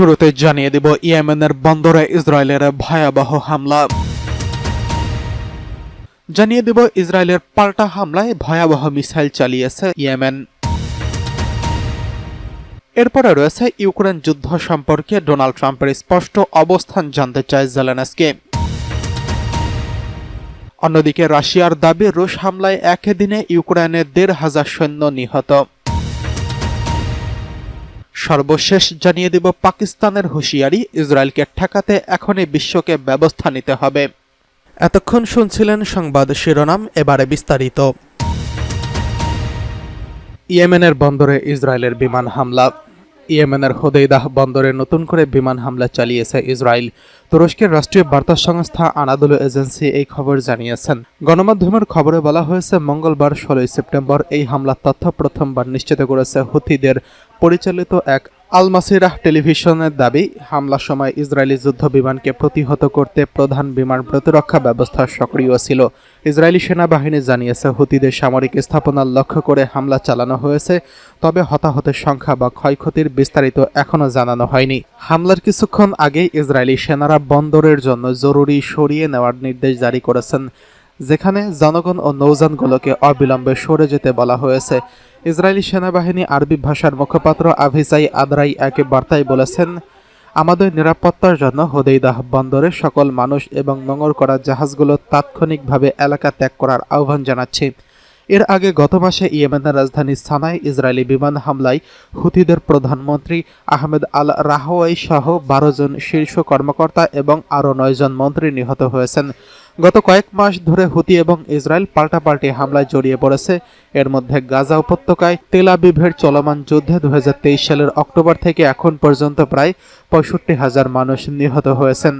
শুরুতে জানিয়ে দেব, ইয়েমেনের বন্দরে ইসরায়েলের ভয়াবহ হামলা। জানিয়ে দেব, ইসরায়েলের পাল্টা হামলায় ভয়াবহ মিসাইল চালিয়েছে ইয়েমেন। এরপরে রয়েছে ইউক্রেন যুদ্ধ সম্পর্কে ডোনাল্ড ট্রাম্পের স্পষ্ট অবস্থান জানতে চায় জেলেনাসকে। অন্যদিকে রাশিয়ার দাবি, রুশ হামলায় একই দিনে ইউক্রেনের দেড় হাজার সৈন্য নিহত। সর্বশেষ জানিয়ে দিব পাকিস্তানের হুঁশিয়ারি, ইসরায়েলকে ঠেকাতে এখনই বিশ্বকে ব্যবস্থা নিতে হবে। এতক্ষণ শুনছিলেন সংবাদ শিরোনাম, এবারে বিস্তারিত। ইয়েমেনের বন্দরে ইসরায়েলের বিমান হামলা। ইয়েমেনের হোদেইদাহ বন্দরে নতুন করে বিমান হামলা চালিয়েছে ইসরায়েল। তুরস্কের রাষ্ট্রীয় বার্তা সংস্থা আনাদুল এজেন্সি এই খবর জানিয়েছেন। গণমাধ্যমের খবরে বলা হয়েছে, মঙ্গলবার ষোলোই সেপ্টেম্বর এই হামলার তথ্য প্রথমবার নিশ্চিত করেছে হুথিদের পরিচালিত এক আলমাসিরাহ টেলিভিশনের দাবি, হামলার সময় ইসরায়েলি যুদ্ধ বিমানকে প্রতিহত করতে প্রধান বিমান প্রতিরক্ষা ব্যবস্থা সক্রিয় ছিল। ইসরায়েলি সেনাবাহিনী জানিয়েছে, হুতিদের সামরিক স্থাপনার লক্ষ্য করে হামলা চালানো হয়েছে, তবে হতাহতের সংখ্যা বা ক্ষয়ক্ষতির বিস্তারিত এখনও জানানো হয়নি। হামলার কিছুক্ষণ আগেই ইসরায়েলি সেনারা বন্দরের জন্য জরুরি সরিয়ে নেওয়ার নির্দেশ জারি করেছেন। যেখানে জনগণ ও নৌযানগুলোকে অবিলম্বে সরে যেতে বলা হয়েছে। ইসরায়েলি সেনাবাহিনী আরবি ভাষার মুখপাত্র আভিসাই আদরাই একে বার্তায় বলেছেন, আমাদের নিরাপত্তার জন্য হোদেইদাহ বন্দরে সকল মানুষ এবং নোঙর করা জাহাজগুলো তাৎক্ষণিকভাবে এলাকা ত্যাগ করার আহ্বান জানাচ্ছি। এর আগে গত মাসে ইয়েমেনের রাজধানী সানায় ইসরায়েলি বিমান হামলায় হুতিদের প্রধানমন্ত্রী আহমেদ আল রাহওয়াই সহ বারো জন শীর্ষ কর্মকর্তা এবং আরও নয়জন মন্ত্রী নিহত হয়েছেন। গত কয়েক মাস ধরে হুতি এবং ইসরায়েল পাল্টাপাল্টি হামলায় জড়িয়ে পড়েছে। এর মধ্যে গাজা উপত্যকায় তেল আবিভের চলমান যুদ্ধে দুই হাজার তেইশ সালের অক্টোবর থেকে এখন পর্যন্ত প্রায় পঁয়ষট্টি হাজার মানুষ নিহত হয়েছেন।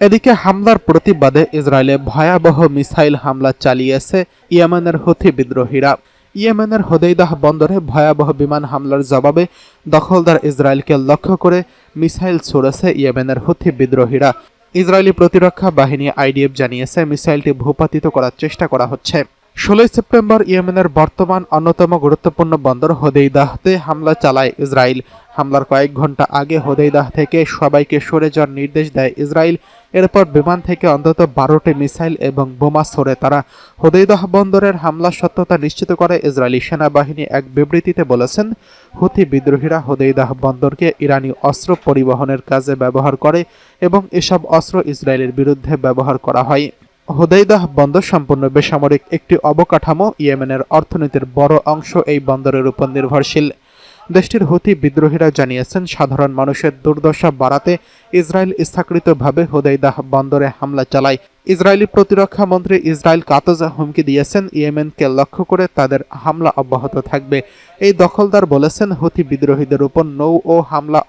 এদিকে হামলার প্রতিবাদে ইসরায়েলে ভয়াবহ মিসাইল হামলা চালিয়েছে ইয়েমেনের হুথি বিদ্রোহীরা। ইয়েমেনের হোদেইদাহ বন্দরে ভয়াবহ বিমান হামলার জবাবে দখলদার ইসরায়েলকে লক্ষ্য করে মিসাইল ছুড়েছে ইয়েমেনের হুথি বিদ্রোহীরা। ইসরায়েলি প্রতিরক্ষা বাহিনী আইডিএফ জানিয়েছে, মিসাইলটি ভূপাতিত করার চেষ্টা করা হচ্ছে। ষোলোই সেপ্টেম্বর ইয়েমেনের বর্তমান অন্যতম গুরুত্বপূর্ণ বন্দর হোদেইদাহতে হামলা চালায় ইসরায়েল। হামলার কয়েক ঘণ্টা আগে হোদেইদাহ থেকে সবাইকে সরে যাওয়ার নির্দেশ দেয় ইসরায়েল। এরপর বিমান থেকে অন্তত বারোটি মিসাইল এবং বোমা সরে তারা। হোদেইদাহ বন্দরের হামলার সত্যতা নিশ্চিত করে ইসরায়েলি সেনাবাহিনী এক বিবৃতিতে বলেছেন, হুথি বিদ্রোহীরা হোদেইদাহ বন্দরকে ইরানি অস্ত্র পরিবহনের কাজে ব্যবহার করে এবং এসব অস্ত্র ইসরায়েলের বিরুদ্ধে ব্যবহার করা হয়। হোদেইদাহ বন্দর সম্পূর্ণ বেসামরিক একটি অবকাঠামো ইয়েমেনের অর্থনীতির বড় অংশ এই বন্দরের উপর নির্ভরশীল। দেশটির হুথি বিদ্রোহীরা জানিয়েছেন, সাধারণ মানুষের দুর্দশা বাড়াতে ইসরায়েল ইচ্ছাকৃতভাবে হোদেইদাহ বন্দরে হামলা চালায়। ইসরায়েলি প্রতিরক্ষা মন্ত্রী ইসরায়েল কাতজা হুমকি দিয়েছেন, ইয়েমেনকে লক্ষ্য করে তাদের হামলা অব্যাহত থাকবে। এই দখলদার বলেছেন হুথি বিদ্রোহীদের উপর নৌ ও হামলা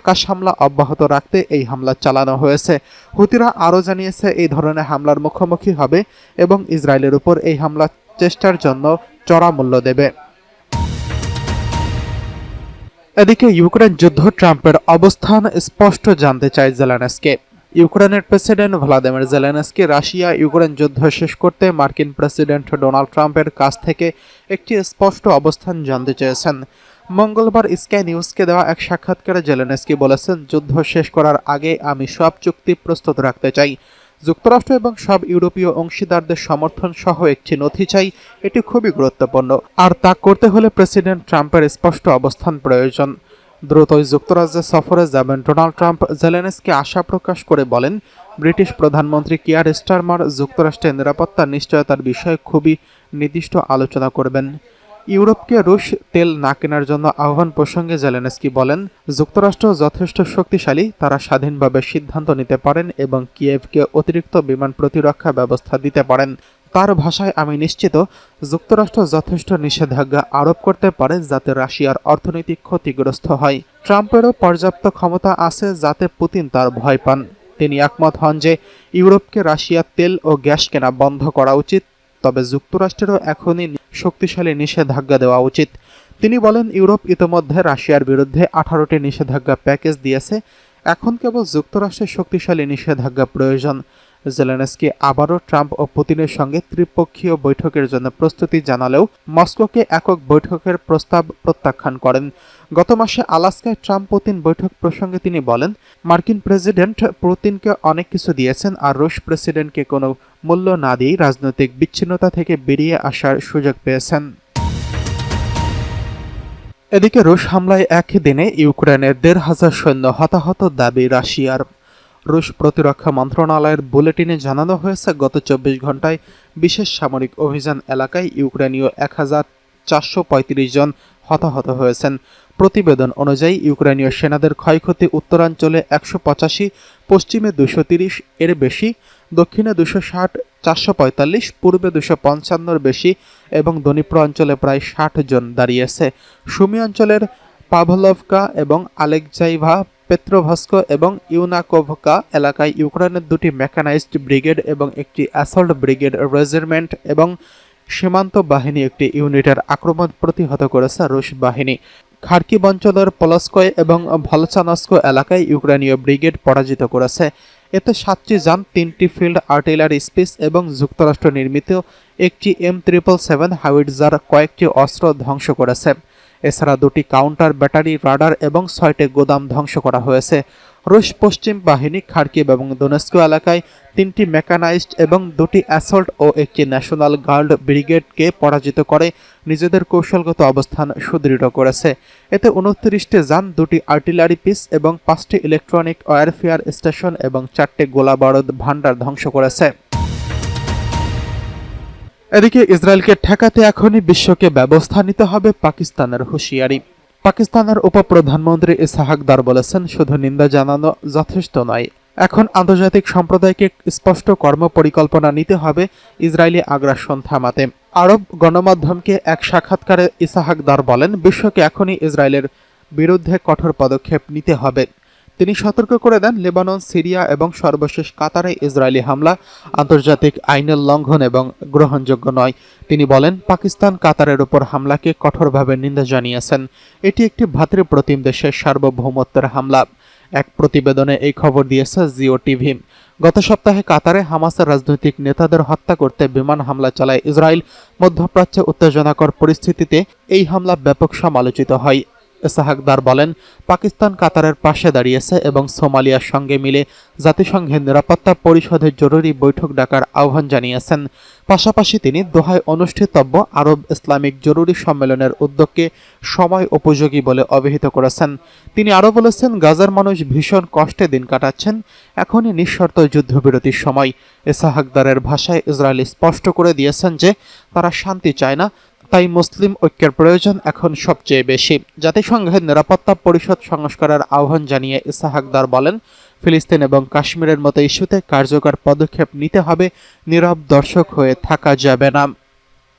আকাশ হামলা অব্যাহত রাখতে এই হামলা চালানো হয়েছে। হুতিরা আরও জানিয়েছে, এই ধরনের হামলার মুখোমুখি হবে এবং ইসরায়েলের উপর এই হামলা চেষ্টার জন্য চড়া মূল্য দেবে। এদিকে ইউক্রেন যুদ্ধ ট্রাম্পের অবস্থান স্পষ্ট জানতে চায় জেলানেসকে। ইউক্রেনের president Vladimir Zelensky Russia Ukraine যুদ্ধ শেষ করতে মার্কিন প্রেসিডেন্ট ডোনাল্ড ট্রাম্পের কাছ থেকে একটি স্পষ্ট অবস্থান জানতে চেয়েছেন। মঙ্গলবার স্কাই নিউজকে দেওয়া এক সাক্ষাৎকারে জেলেনস্কি বলেছেন, যুদ্ধ শেষ করার আগে আমি সব চুক্তি প্রস্তুত রাখতে চাই। যুক্তরাষ্ট্র এবং সব ইউরোপীয় অংশীদারদের সমর্থন সহ একটি নথি চাই, এটি খুবই গুরুত্বপূর্ণ। আর তা করতে হলে প্রেসিডেন্ট ট্রাম্পের স্পষ্ট অবস্থান প্রয়োজন। দ্রুতই যুক্তরাজ্যে সফরে যাবেন ডোনাল্ড ট্রাম্প, জেলেনস্কি আশা প্রকাশ করে বলেন, ব্রিটিশ প্রধানমন্ত্রী কিয়ার স্টারমার যুক্তরাষ্ট্রের নিরাপত্তা নিশ্চয়তার বিষয়ে খুবই নির্দিষ্ট আলোচনা করবেন। ইউরোপকে রুশ তেল না কেনার জন্য আহ্বান প্রসঙ্গে জেলেনস্কি বলেন, যুক্তরাষ্ট্র যথেষ্ট শক্তিশালী, তারা স্বাধীনভাবে সিদ্ধান্ত নিতে পারেন এবং কিয়েভকে অতিরিক্ত বিমান প্রতিরক্ষা ব্যবস্থা দিতে পারেন। তার ভাষায় আমি নিশ্চিত, যুক্তরাষ্ট্র যথেষ্ট নিষেধাজ্ঞা আরোপ করতে পারে যাতে রাশিয়ার অর্থনৈতিক ক্ষতিগ্রস্ত হয়। ট্রাম্পেরও পর্যাপ্ত ক্ষমতা আছে যাতে পুতিন তার ভয় পান। তিনি একমত হন যে, ইউরোপকে রাশিয়ার তেল ও গ্যাস কেনা বন্ধ করা উচিত। তবে যুক্তরাষ্ট্রেরও এখনই শক্তিশালী নিষেধাজ্ঞা দেওয়া উচিত। তিনি বলেন, ইউরোপ ইতোমধ্যে রাশিয়ার বিরুদ্ধে আঠারোটি নিষেধাজ্ঞা প্যাকেজ দিয়েছে। এখন কেবল যুক্তরাষ্ট্রের শক্তিশালী নিষেধাজ্ঞা প্রয়োজন। জেলেনস্কি আবারও ট্রাম্প ও পুতিনের সঙ্গে ত্রিপক্ষীয় বৈঠকের জন্য প্রস্তুতি জানালেও মস্কোকে একক বৈঠকের প্রস্তাব প্রত্যাখ্যান করেন। গত মাসে আলাস্কায় ট্রাম্প পুতিন বৈঠক প্রসঙ্গে তিনি বলেন, মার্কিন প্রেসিডেন্ট পুতিনকে অনেক কিছু দিয়েছেন আর রুশ প্রেসিডেন্টকে কোনো মূল্য না দিয়েই রাজনৈতিক বিচ্ছিন্নতা থেকে বেরিয়ে আসার সুযোগ পেয়েছেন। এদিকে রুশ হামলায় একই দিনে ইউক্রেনের দেড় হাজার সৈন্য হতাহত দাবি রাশিয়ার। রুশ প্রতিরক্ষা মন্ত্রণালয়ের বুলেটিনে জানানো হয়েছে, গত চব্বিশ ঘন্টায় বিশেষ সামরিক অভিযান এলাকায় ইউক্রেনীয় এক হাজার চারশো পঁয়ত্রিশ জন হতাহত হয়েছেন। প্রতিবেদন অনুযায়ী, ইউক্রেনীয় সেনাদের ক্ষয়ক্ষতি উত্তরাঞ্চলে একশো পঁচাশি, পশ্চিমে দুশো তিরিশ, এর বেশি, দক্ষিণে দুশো ষাট, চারশো পঁয়তাল্লিশ, পূর্বে দুশো পঞ্চান্নর বেশি এবং দনিপ্র অঞ্চলে প্রায় ষাট জন দাঁড়িয়েছে। সুমি অঞ্চলের পাভলভকা এবং আলেকজাইভা, পেত্রোভাস্ক এবং ইউনাকোভকা এলাকায় ইউক্রেনের দুটি মেকানাইজড ব্রিগেড এবং একটি অ্যাসল্ট ব্রিগেড রেজিমেন্ট এবং সীমান্ত বাহিনী একটি ইউনিটের আক্রমণ প্রতিহত করেছে রুশ বাহিনী। খার্কিব অঞ্চলের পলস্কয় এবং ভলচানস্কো এলাকায় ইউক্রেনীয় ব্রিগেড পরাজিত করেছে। এতে সাতটি যান, তিনটি ফিল্ড আর্টিলারি স্পেস এবং যুক্তরাষ্ট্র নির্মিত একটি এম ট্রিপল সেভেন হাউইটজার কয়েকটি অস্ত্র ধ্বংস করেছে। এছাড়া দুটি কাউন্টার ব্যাটারি রাডার এবং ছয়টি গোদাম ধ্বংস করা হয়েছে। রুশ পশ্চিম বাহিনী খার্কিব এবং দোনেস্কো এলাকায় তিনটি মেকানাইজড এবং দুটি অ্যাসল্ট ও একটি ন্যাশনাল গার্ড ব্রিগেডকে পরাজিত করে নিজেদের কৌশলগত অবস্থান সুদৃঢ় করেছে। এতে উনত্রিশটি যান, দুটি আর্টিলারি পিস এবং পাঁচটি ইলেকট্রনিক ওয়ারফেয়ার স্টেশন এবং চারটি গোলাবারুদ ভাণ্ডার ধ্বংস করেছে। এদিকে ইসরায়েলকে ঠেকাতে এখনই বিশ্বকে ব্যবস্থা নিতে হবে পাকিস্তানের হুঁশিয়ারি। পাকিস্তানের উপপ্রধানমন্ত্রী ইসাহাক দার বলেছেন, শুধু নিন্দা জানানো যথেষ্ট নয়, এখন আন্তর্জাতিক সম্প্রদায়কে স্পষ্ট কর্মপরিকল্পনা নিতে হবে ইসরায়েলি আগ্রাসন থামাতে। আরব গণমাধ্যমকে এক সাক্ষাৎকারে ইসাহাক দার বলেন, বিশ্বকে এখনই ইসরায়েলের বিরুদ্ধে কঠোর পদক্ষেপ নিতে হবে। তিনি সতর্ক করে দেন লেবানন, সিরিয়া এবং সর্বশেষ কাতারে ইসরায়েলি হামলা, আন্তর্জাতিক আইনের লঙ্ঘন এবং গ্রহণযোগ্য নয়। তিনি বলেন, পাকিস্তান কাতারের উপর হামলাকে কঠোরভাবে নিন্দা জানিয়েছেন। এটি একটি ভাতৃপ্রতিম দেশের সার্বভৌমত্বের হামলা। এক প্রতিবেদনে এই খবর দিয়েছে জিও টিভি। গত সপ্তাহে কাতারে হামাসের রাজনৈতিক নেতাদের হত্যা করতে বিমান হামলা চালায় ইসরায়েল। মধ্যপ্রাচ্যে উত্তেজনাকর পরিস্থিতিতে এই হামলা ব্যাপক সমালোচিত হয়। এসাহাকদার বলেন, পাকিস্তান কাতারের পাশে দাঁড়িয়েছে এবং সোমালিয়ার সঙ্গে মিলে জাতিসংঘের নিরাপত্তা পরিষদের জরুরি বৈঠক ডাকার আহ্বান জানিয়েছেন। পাশাপাশি তিনি দোহায় অনুষ্ঠিতব্য আরব ইসলামিক জরুরি সম্মেলনের উদ্যোগকে সময় উপযোগী বলে অভিহিত করেছেন। তিনি আরও বলেছেন, গাজার মানুষ ভীষণ কষ্টে দিন কাটাচ্ছেন, এখনই নিঃশর্ত যুদ্ধবিরতির সময়। এসাহাকদারের ভাষায় ইসরায়েল স্পষ্ট করে দিয়েছেন যে, তারা শান্তি চায় না তাই মুসলিম ঐক্যের প্রয়োজন এখন সবচেয়ে বেশি। জাতিসংঘের নিরাপত্তা পরিষদ সংস্কারের আহ্বান জানিয়ে ইসাহাকদার বলেন, ফিলিস্তিন এবং কাশ্মীরের মতো ইস্যুতে কার্যকর পদক্ষেপ নিতে হবে, নীরব দর্শক হয়ে থাকা যাবে না।